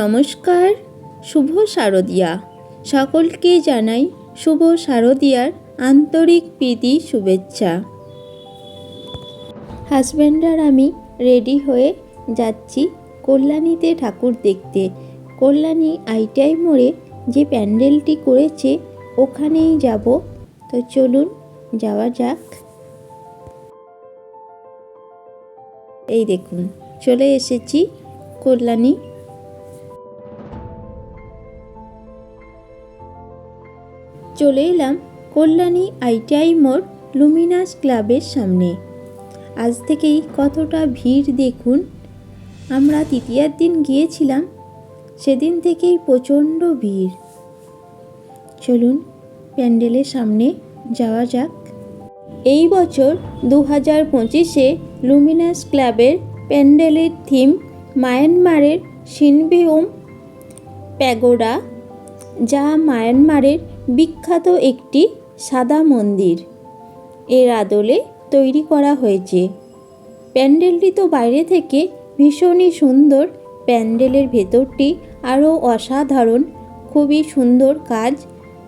নমস্কার, শুভ শারদিয়া। সকলকে জানাই শুভ শারদিয়ার আন্তরিক প্রীতি, শুভেচ্ছা। হাজব্যান্ড আর আমি রেডি হয়ে যাচ্ছি কল্যাণীতে ঠাকুর দেখতে। কল্যাণী আইটিআই মোড়ে যে প্যান্ডেলটি করেছে, ওখানেই যাব। তো চলুন, যাওয়া যাক। এই দেখুন, চলে এসেছি কল্যাণী চলে এলাম কল্যাণী আইটিআই মোড় লুমিনাস ক্লাবের সামনে। আজ থেকেই কতটা ভিড় দেখুন। আমরা তৃতীয়ার দিন গিয়েছিলাম, সেদিন থেকেই প্রচণ্ড ভিড়। চলুন প্যান্ডেলের সামনে যাওয়া যাক। এই বছর দু হাজার পঁচিশে লুমিনাস ক্লাবের প্যান্ডেলের থিম মায়ানমারের সিনবিউম প্যাগোডা, যা মায়ানমারের বিখ্যাত একটি সাদা মন্দির। এর আদলে তৈরি করা হয়েছে। প্যান্ডেলটি তো বাইরে থেকে ভীষণই সুন্দর। প্যান্ডেলের ভেতরটি আরও অসাধারণ, খুবই সুন্দর কাজ।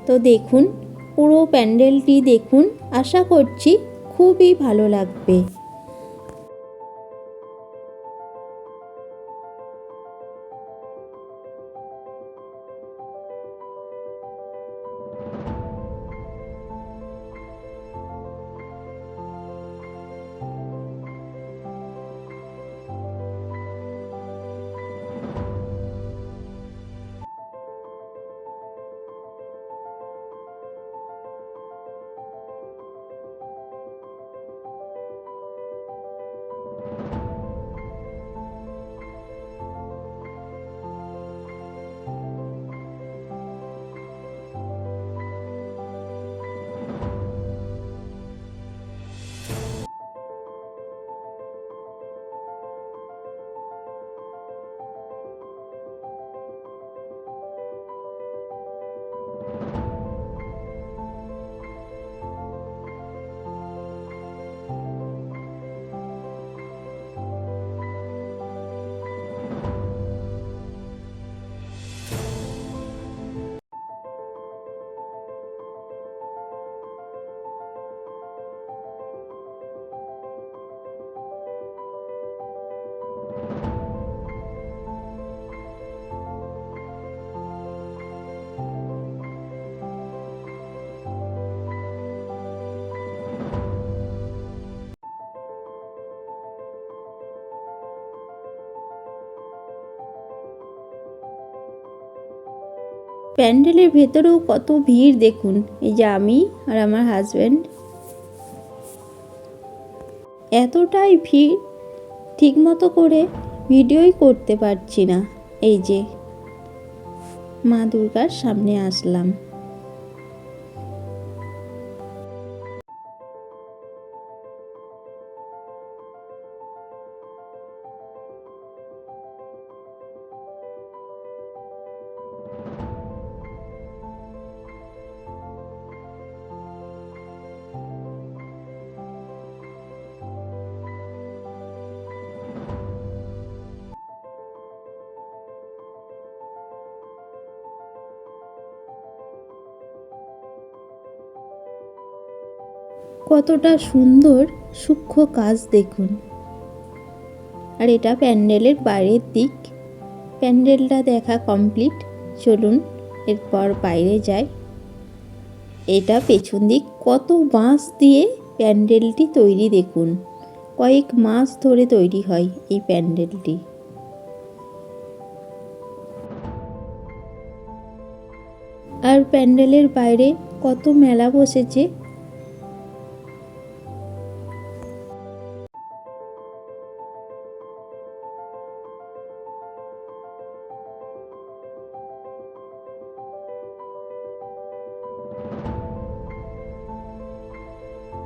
তো দেখুন, পুরো প্যান্ডেলটি দেখুন। আশা করছি খুবই ভালো লাগবে। প্যান্ডেলের ভেতরেও কত ভিড় দেখুন। এই যে আমি আর আমার হাজব্যান্ড এতটাই ভিড় ঠিকমতো করে ভিডিওই করতে পারছি না। এই যে মা দুর্গার সামনে আসলাম। কতটা সুন্দর সূক্ষ্ম কাজ দেখুন। আর এটা প্যান্ডেলের বাইরের দিক। প্যান্ডেলটা দেখা কমপ্লিট। চলুন, এরপর বাইরে যাই। এটা পেছন দিক। কত বাঁশ দিয়ে প্যান্ডেলটি তৈরি দেখুন। কয়েক মাস ধরে তৈরি হয় এই প্যান্ডেলটি। আর প্যান্ডেলের বাইরে কত মেলা বসেছে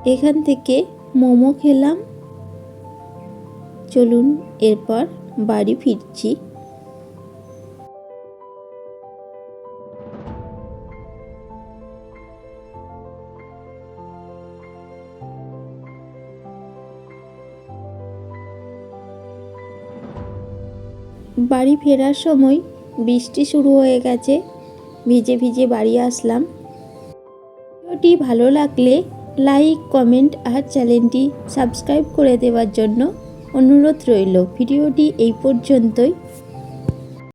এখান থেকে মোমো খেলাম। চলুন এরপর বাড়ি ফিরছি। বাড়ি ফেরার সময় বৃষ্টি শুরু হয়ে গেছে। ভিজে ভিজে বাড়ি আসলাম। ভিডিওটি ভালো লাগলে লাইক কমেন্ট আর চ্যানেলটি সাবস্ক্রাইব করে দেওয়ার জন্য অনুরোধ রইল। ভিডিওটি এই পর্যন্তই।